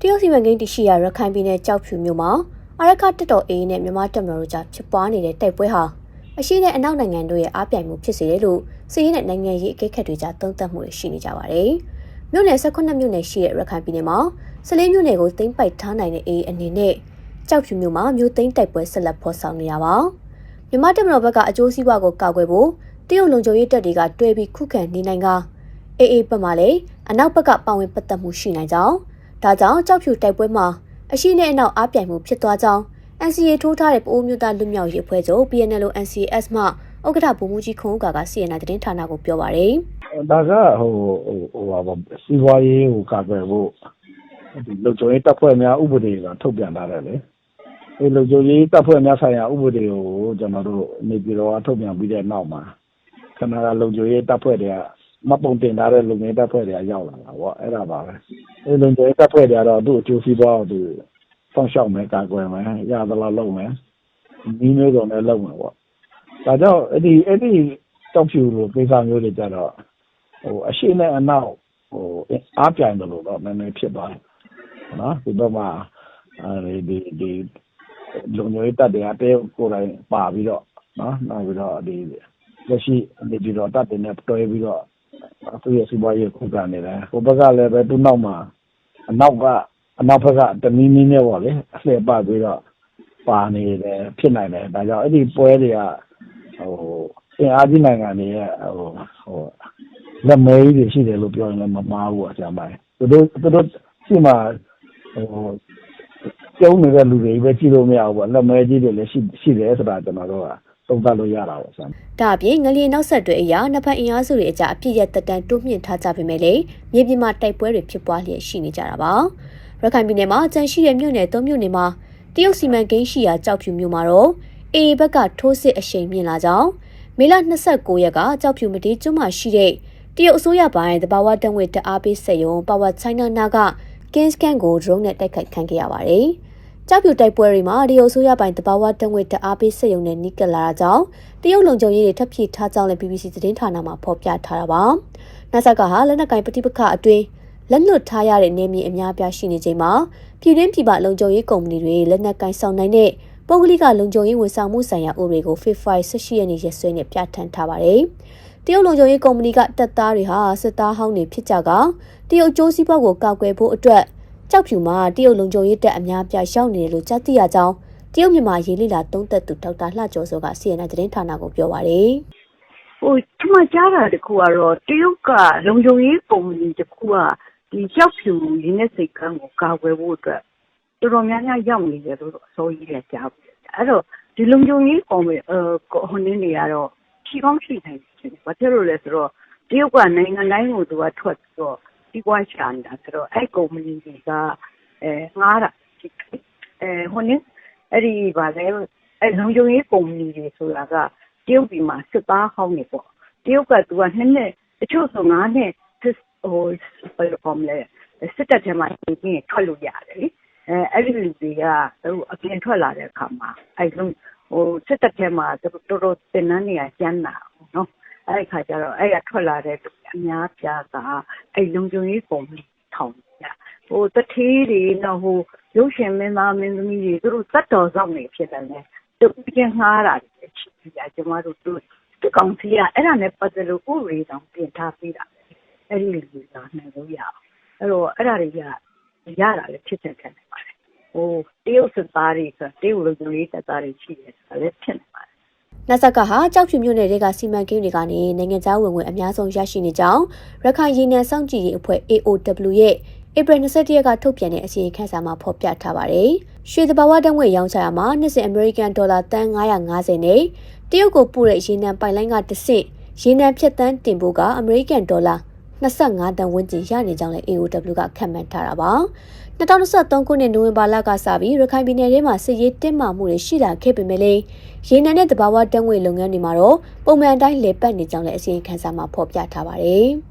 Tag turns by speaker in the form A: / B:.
A: တရုတ်စီမံကိန်းတရှိရာရခိုင်ပြည်နယ်ကြောက်ဖြူမြို့မှာအာရခတက်တော်အေးနဲ့မြန်မာတပ်မတော်တို့ကြားဖြစ်ပွားနေတဲ့တိုက်ပွဲဟာအရှိနဲ့အနောက်နိုင်ငံတို့ရဲ့အားပြိုင်မှုဖြစ်စေတယ်လို့စီးရီးနဲ့နိုင်ငံရေးအကဲခတ်တွေကြားသုံးသပ်မှုတွေရှိနေကြပါတယ်။မြို့နယ်18မြို့နယ်ရှိတဲ့ရခိုင်ပြည်နယ်မှာစလေးမြို့နယ်ကိုသိမ်းပိုက်ထားနိုင်တဲ့အေးအနေနဲ့ကြောက်ဖြူမြို့မှာမြို့သိမ်းတိုက်ပွဲဆက်လက်ဖော်ဆောင်နေတာပါ။မြန်မာတပ်မတော်ဘက်ကအကျိုးစီးပွားကိုကာကွယ်ဖို့တရုတ်လုံခြုံရေးတပ်တွေကတွဲပြီးခုခံနေနိုင်ကအေးအေးဘက်မှလည်းအနောက်ဘက်ကပါဝင်ပတ်သက်မှုရှိနိုင်ကြောင်း ဒါကြောင့်ကြောက်ဖြူတိုက်ပွဲမှာအရှိနဲ့အနောက်အားပြိုင်မှုဖြစ်သွားကြောင်း NCA ထိုးထားတဲ့ပအိုးမျိုးသားလူမျိုးရေးအဖွဲ့ချုပ် PNL NCS မှဥက္ကဋ္ဌဗိုလ်မှူးကြီးခုံဦးကာက CNN သတင်းဌာနကိုပြောပါရယ်
B: ဒါကဟိုဟိုဟိုပါစီးပွားရေးကိုကာကွယ်ဖို့ဒီလုံခြုံရေးတပ်ဖွဲ့များဥပဒေကထုတ်ပြန်ထားတယ်လေအဲလုံခြုံရေးတပ်ဖွဲ့များဆိုင်ရာဥပဒေကိုကျွန်တော်တို့နေပြည်တော်ကထုတ်ပြန်ပြီးတဲ့နောက်မှာခဏကလုံခြုံရေးတပ်ဖွဲ့တွေကမပုံတင်ထားတဲ့လုံခြုံရေးတပ်ဖွဲ့တွေကရောက်လာတာပေါ့အဲ့ဒါပါပဲ အဲလုံခြုံရေးတပ်ဖွဲ့တွေကတော့သူ့အကျိုးစီးပွားကိုသူဖောက်ရှောက်မယ်ကာကွယ်မယ်ရသလားလုပ်မယ်ဒီမျိုးစုံနဲ့လုပ်မယ်ပေါ့ဒါကြောင့်အဲ့ဒီအဲ့ဒီတောက်ဖြူလိုကိစ္စမျိုးတွေကြတော့ဟိုအရှိနဲ့အနောက်ဟိုအားပြိုင်တယ်လို့တော့နည်းနည်းဖြစ်သွားတယ်နော်ဒီဘက်မှာအဲဒီဒီလုံခြုံရေးတပ်တွေကတဲကိုယ်တိုင်ပါပြီးတော့နော်နောက်ပြီးတော့ဒီလက်ရှိဒီဒီတော့တပ်တွေနဲ့တွဲပြီးတော့သူရဲ့စီးပွားရေးခုခံနေတယ်ဟိုဘက်ကလည်းပဲသူ့နောက်မှာ အနောက်ကအနောက်ဘက်ကတမီးမီးနဲ့ပေါ့လေအလှည့်ပတ်ပြီးတော့ပါနေတယ်ဖြစ်နိုင်တယ်ဒါကြောင့်အဲ့ဒီပွဲတွေကဟိုအင်အားကြီးနိုင်ငံတွေရဲ့ဟိုဟိုလက်မဲကြီးတွေရှိတယ်လို့ပြောရင်လည်းမမှားဘူးအဆရာမသူတို့သူတို့ရှိမှဟိုကျုံနေတဲ့လူတွေပဲကြည့်လို့မရဘူးပေါ့လက်မဲကြီးတွေလည်းရှိရှိတယ်ဆိုတာကျွန်တော်တို့က သုံးသပ်လို့ရတာပေါ့ဆရာ
A: ဒါအပြင်ငလျင်နောက်ဆက်တွဲအရာနှစ်ဖက်အင်အားစုတွေအကြအပြည့်ရတက်တန်းတိုးမြင့်ထားကြပေမဲ့လည်းမြေပြင်မှာတိုက်ပွဲတွေဖြစ်ပွားလျက်ရှိနေကြတာပါရခိုင်ပြည်နယ်မှာအကြံရှိတဲ့မြို့နယ်၃မြို့နယ်မှာတရုတ်စီမံကိန်းရှိရာကြောက်ဖြူမြို့မှာတော့အေဘက်ကထိုးစစ်အရှိန်မြင့်လာကြောင်းမေလ29ရက်ကကြောက်ဖြူမတီးကျွန်းမှာရှိတဲ့တရုတ်အစိုးရပိုင်းတဘာဝတံငွေတအားပေးစက်ရုံ Power China နာက Kings Can ကို drone နဲ့တိုက်ခိုက်ခံခဲ့ရပါတယ်။ ကြောက်ဖြူတိုက်ပွဲတွေမှာတရုတ်အစိုးရပိုင်းတဘာဝတံငွေတအားပေးစက်ရုံနဲ့နီးကပ်လာတာကြောင့်တရုတ်လုံခြုံရေးတွေထပ်ဖြည့်ထားကြောင်းလည်း BBC သတင်းဌာနမှဖော်ပြထားတာပါ။နာဆာကဟာလက်နက်ကင်ပဋိပက္ခအတွင်းလက်လွတ်ထားရတဲ့နေမြေအများပြားရှိနေချိန်မှာပြည်တွင်းပြည်ပလုံခြုံရေးကုမ္ပဏီတွေလက်နက်ကင်ဆောင်နိုင်တဲ့ပုဂ္ဂလိကလုံခြုံရေးဝန်ဆောင်မှုဆိုင်ရာဥပဒေကို FIFA 18ရက်နေ့ရက်စွဲနဲ့ပြဋ္ဌာန်းထားပါတယ်။တရုတ်လုံခြုံရေးကုမ္ပဏီကတပ်သားတွေဟာစစ်သားဟောင်းတွေဖြစ်ကြကတရုတ်ကျိုးစည်းပွားကိုကာကွယ်ဖို့အတွက် ကြောက်ဖြူမှာတရုတ်လုံခြုံရေးတပ်အများပြားရောက်နေတယ်လို့ကြားသိရကြောင်းတရုတ်မြန်မာရေးလိလာသုံးသက်သူဒေါက်တာလှကျော်စောက CNN သတင်းဌာနကိုပြောပါတယ်။
C: ဟိုကျွန်မကြားတာတခုကတော့တရုတ်ကလုံခြုံရေးပုံစံတခုကဒီကြောက်ဖြူရင်းနဲ့စိတ်ကန်းကိုကာကွယ်ဖို့အတွက်တော်တော်များများရောက်နေတယ်လို့အစိုးရကကြားဘူးအဲ့တော့ဒီလုံခြုံရေးပုံစံအဲဟိုနည်းနေရတော့ဖြီကောင်းဖြီနိုင်တယ်ဘာဖြစ်လို့လဲဆိုတော့တရုတ်ကနိုင်ငံတိုင်းကိုသူကထွက်ပြီးတော့ ဒီကွာရှာနေတာဆိုတော့အဲ့ကုမ္ပဏီတွေကအဲငားတာအဲဟိုနည်းအဲ့ဒီဗာလဲအဲ့လုံခြုံရေးကုမ္ပဏီတွေဆိုတာကတရုတ်ပြည်မှာစစ်သားဟောင်းနေပေါ့တရုတ်ကသူကနှစ်နှစ်တချို့ဆိုငါးနှစ်ဟိုဘယ်လိုပုံလဲစစ်တပ်ထဲမှာနေပြီးထွက်လို့ရတယ်လေအဲအဲ့ဒီလူတွေကသူအပြင်ထွက်လာတဲ့အခါမှာအဲ့လိုဟိုစစ်တပ်ထဲမှာတော်တော်တင်နန်းနေရကျန်းတာနော် အဲ့ဒီခါကျတော့အဲ့ရထွက်လာတဲ့အများပြားကအဲ့လုံခြုံရေးပုံထောင်ရဟိုတထေးတွေတော့ဟိုရုပ်ရှင်မင်းသားမင်းသမီးတွေသူတို့တတ်တော်ဆောင်နေဖြစ်တယ်လေသူပြင်ငှားတာချစ်ကြကျမတို့တို့ဒီကောင်စီကအဲ့ဒါနဲ့ပတ်သက်လို့ဥပဒေတောင်ပြင်ထားပေးတာအဲ့ဒီလူကနိုင်လို့ရအောင်အဲ့တော့အဲ့ဒါတွေကရတာလည်းဖြစ်ချက်ခံနိုင်ပါတယ်ဟိုတရုတ်စစ်သားတွေဆိုတရုတ်လူမျိုးရေးတပ်သားတွေရှိတယ်ဆိုတာလည်းဖြစ်နေပါတယ်
A: နတ်ဆက်ကဟာကြောက်ဖြူမြို့နယ်တွေကစီမံကိန်းတွေကနေနိုင်ငံခြားဝင်ငွေအများဆုံးရရှိနေကြောင်းရခိုင်ရေနံစောင့်ကြည့်ရေးအဖွဲ့ AOW ရဲ့ဧပြီ27ရက်ကထုတ်ပြန်တဲ့အစီရင်ခံစာမှာဖော်ပြထားပါတယ်။ရွှေတဘာဝတံငွေရောင်းချရာမှာနှစ်စဉ်အမေရိကန်ဒေါ်လာတန်950နဲ့တရုတ်ကိုပို့တဲ့ရေနံပိုင်လိုင်းကတစ်ဆင့်ရေနံဖြတ်တန်းတင်ဖို့ကအမေရိကန်ဒေါ်လာ 25တန်ဝန်းကျင်ရနေကြောင်းလည်း AOW ကခန့်မှန်းထားတာပါ။2023ခုနှစ်နိုဝင်ဘာလကစပြီးရခိုင်ပြည်နယ်ထဲမှာစစ်ရေးတင်းမာမှုတွေရှိလာခဲ့ပေမဲ့လည်းရေနံနဲ့တဘာဝတံငွေလုပ်ငန်းတွေမှာတော့ပုံမှန်တိုင်းလေပတ်နေကြောင်းလည်းအစီရင်ခံစာမှာဖော်ပြထားပါတယ်။